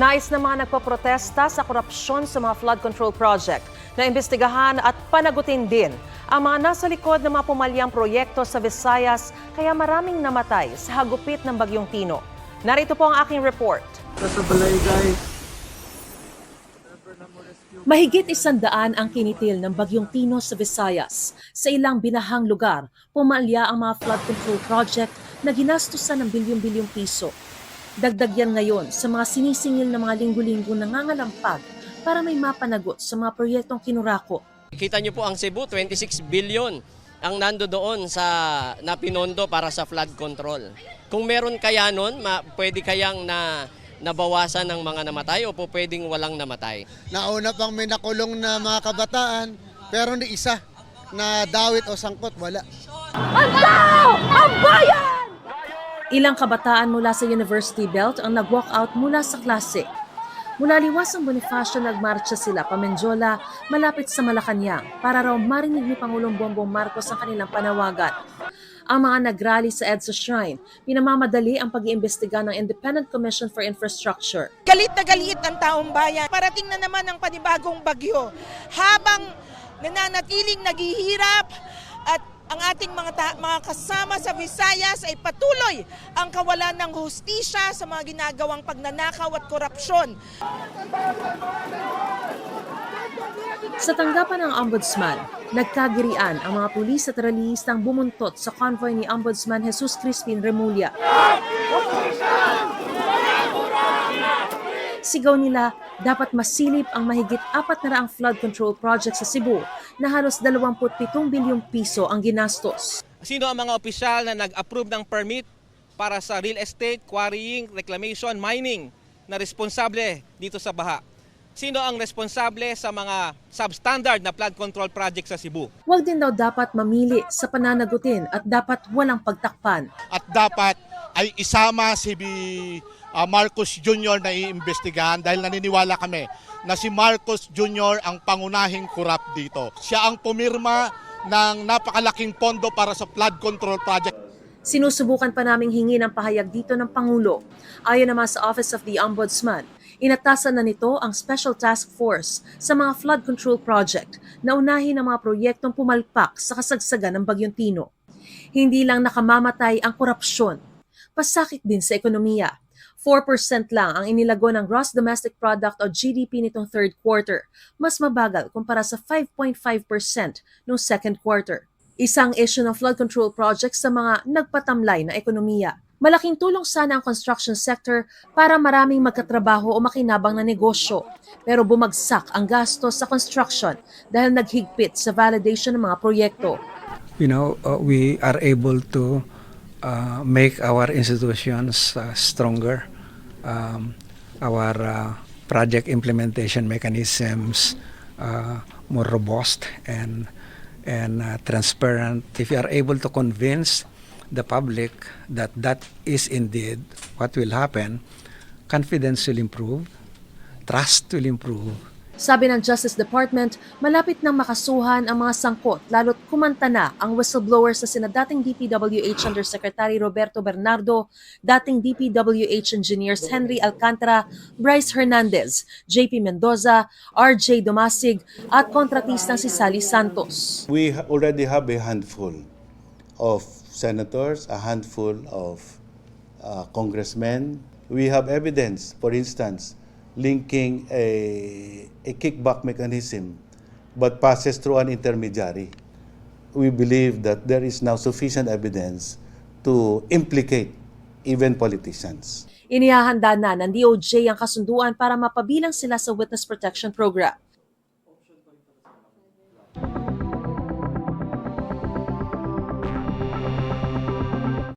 Nais ng mga nagpaprotesta sa korupsyon sa mga flood control project na imbestigahan at panagutin din ang mga nasa likod ng mga pumalyang proyekto sa Visayas kaya maraming namatay sa hagupit ng Bagyong Tino. Narito po ang aking report. Sa balay guys. Mahigit isandaan ang kinitil ng Bagyong Tino sa Visayas. Sa ilang binahang lugar, pumalya ang mga flood control project na ginastusan ng bilyong-bilyong piso. Dagdag yan ngayon sa mga sinisingil na mga linggo-linggo nangangalampag para may mapanagot sa mga proyektong kinurako. Kita niyo po ang Cebu, 26 billion ang nando doon sa napinondo para sa flood control. Kung meron kaya nun, ma, pwede kayang na nabawasan ng mga namatay o po pwedeng walang namatay. Nauna pang may nakulong na mga kabataan, pero ni isa na dawit o sangkot, wala. Ilang kabataan mula sa University Belt ang nag-walk out mula sa klase. Mula liwasang Bonifacio nagmarcha sila pa Menjola malapit sa Malacanang para raw marinig ni Pangulong Bongbong Marcos ang kanilang panawagan. Ang mga nagrally sa EDSA Shrine, pinamamadali ang pag-iimbestiga ng Independent Commission for Infrastructure. Galit na galit ang taong bayan. Parating na naman ang panibagong bagyo. Habang nananatiling naghihirap at ang ating mga, ta- mga kasama sa Visayas ay patuloy ang kawalan ng hustisya sa mga ginagawang pagnanakaw at korupsyon. Sa tanggapan ng Ombudsman, nagkagirian ang mga pulis at relihistang bumuntot sa convoy ni Ombudsman Jesus Crispin Remulla. Sigaw nila, dapat masilip ang mahigit apat na raang flood control project sa Cebu na halos 27 bilyong piso ang ginastos. Sino ang mga opisyal na nag-approve ng permit para sa real estate, quarrying, reclamation, mining na responsable dito sa baha? Sino ang responsable sa mga substandard na flood control project sa Cebu? Huwag din daw dapat mamili sa pananagutin at dapat walang pagtakpan. at dapat ay isama si Ah, Marcos Jr. na iimbestigahan dahil naniniwala kami na si Marcos Jr. ang pangunahing kurap dito. Siya ang pumirma ng napakalaking pondo para sa flood control project. Sinusubukan pa naming hingi ng pahayag dito ng Pangulo. Ayon naman sa Office of the Ombudsman, inatasan na nito ang Special Task Force sa mga flood control project na unahin ang mga proyektong pumalpak sa kasagsagan ng Bagyong Tino. Hindi lang nakamamatay ang korupsyon, pasakit din sa ekonomiya. 4% lang ang inilago ng Gross Domestic Product o GDP nitong third quarter, mas mabagal kumpara sa 5.5% noong second quarter. Isang issue ng flood control projects sa mga nagpatamlay na ekonomiya. Malaking tulong sana ang construction sector para maraming magkatrabaho o makinabang na negosyo. Pero bumagsak ang gastos sa construction dahil naghigpit sa validation ng mga proyekto. you know, uh, we are able to uh, make our institutions uh, stronger. Um, our uh, project implementation mechanisms uh, more robust and and uh, transparent. If you are able to convince the public that that is indeed what will happen, confidence will improve, trust will improve, Sabi ng Justice Department, malapit nang makasuhan ang mga sangkot lalo't kumanta na ang whistleblower sa sina dating DPWH Undersecretary Roberto Bernardo, dating DPWH Engineers Henry Alcantara, Bryce Hernandez, JP Mendoza, RJ Domasig at kontratistang si Sally Santos. We already have a handful of senators, a handful of uh, congressmen. We have evidence, for instance, linking a, a kickback mechanism but passes through an intermediary. We believe that there is now sufficient evidence to implicate even politicians. Inihahanda na ng DOJ ang kasunduan para mapabilang sila sa Witness Protection Program.